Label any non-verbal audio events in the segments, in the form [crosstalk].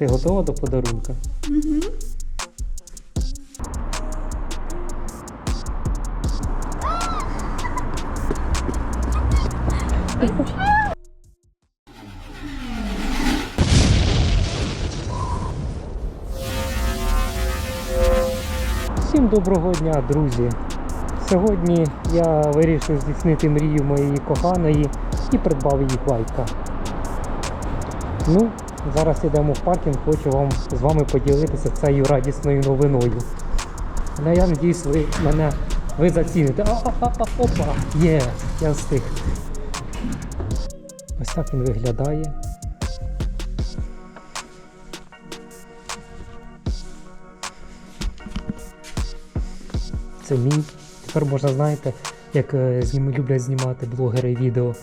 Ти готова до подарунка? Всім доброго дня, друзі! Сьогодні я вирішив здійснити мрію моєї коханої і придбав їй байка. Ну, зараз йдемо в паркінг, хочу вам з вами поділитися цією радісною новиною. Ну, я надіюсь, ви мене ви заціните. Опа! Є, я встиг. Ось так він виглядає. Це мій. Тепер можна, знаєте, як е, зніми, люблять знімати блогери відео.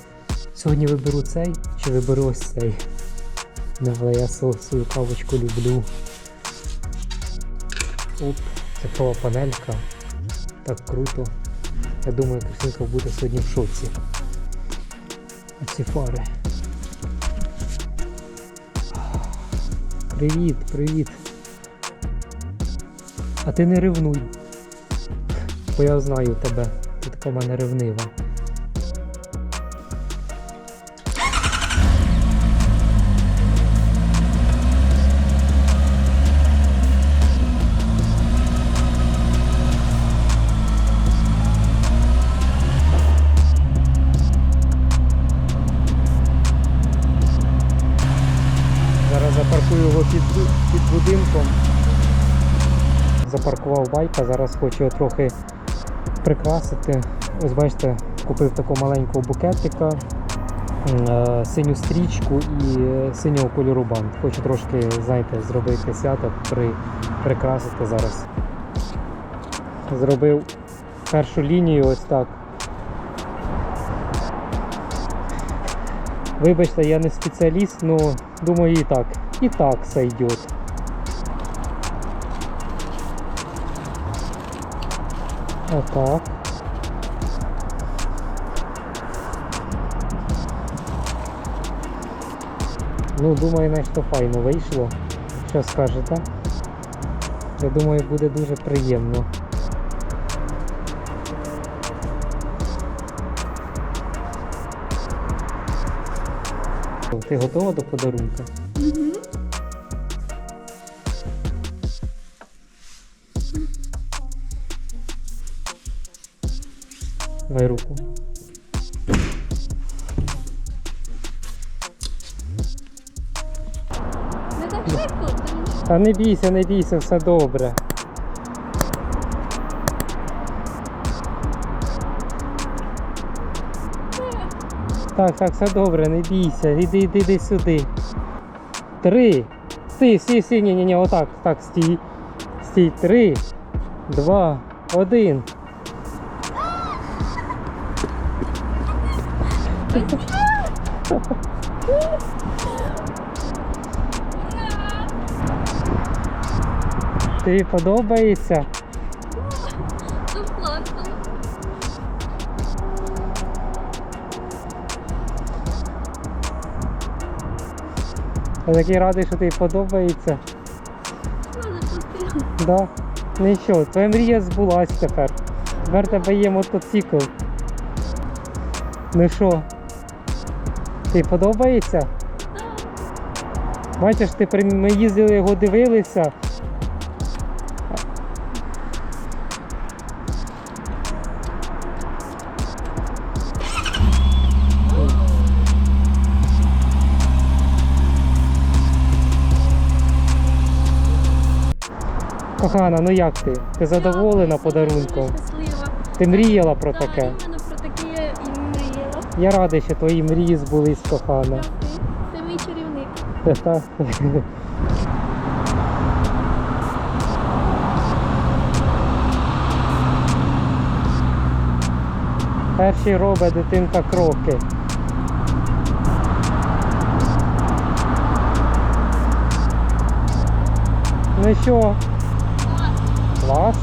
Сьогодні виберу цей чи виберу ось цей. Не але я свою кавочку люблю. Оп, цифрова панелька. Так круто. Я думаю, Кристинка буде сьогодні в шоці. А ці фари. Привіт, привіт. А ти не ревнуй. Бо я знаю тебе. Ти така в мене ревнива. Запаркую його під, під будинком. Запаркував байка, зараз хочу його трохи прикрасити. Ось бачите, купив такого маленького букетика, е, синю стрічку і е, синього кольору бант. Хочу трошки, знаєте, зробити свято, при, прикрасити зараз. Зробив першу лінію ось так. Вибачте, я не спеціаліст, але думаю і так. І так сойдет. Отак. Ну, думаю, наче файно вийшло. Що скажете? Я думаю, буде дуже приємно. Ти готова до подарунка? Угу. Давай руку. Не так швидко, Та не бійся, не бійся, все добре. Так, так, все добре, не бійся. Іди, іди, іди сюди. Три. Стій, стій, стій, ні, ні, ні, отак, так, стій. Стій. Три, два, один. Тобі подобається? тут. Я такий радий, що тобі подобається. Ну. Да. Ну і що, твоя мрія збулась тепер. Тепер тебе є мотоцикл. Ну що? Тобі подобається? Бачиш, ти при... ми їздили його дивилися. Кохана, ну як ти? Ти задоволена подарунком? Щаслива. Ти мріяла про таке? Я радий, що твої мрії збулись, кохана. Ти мій чарівник. Так. [laughs] Перші робить дитинка кроки. Ну що, Клас. клас?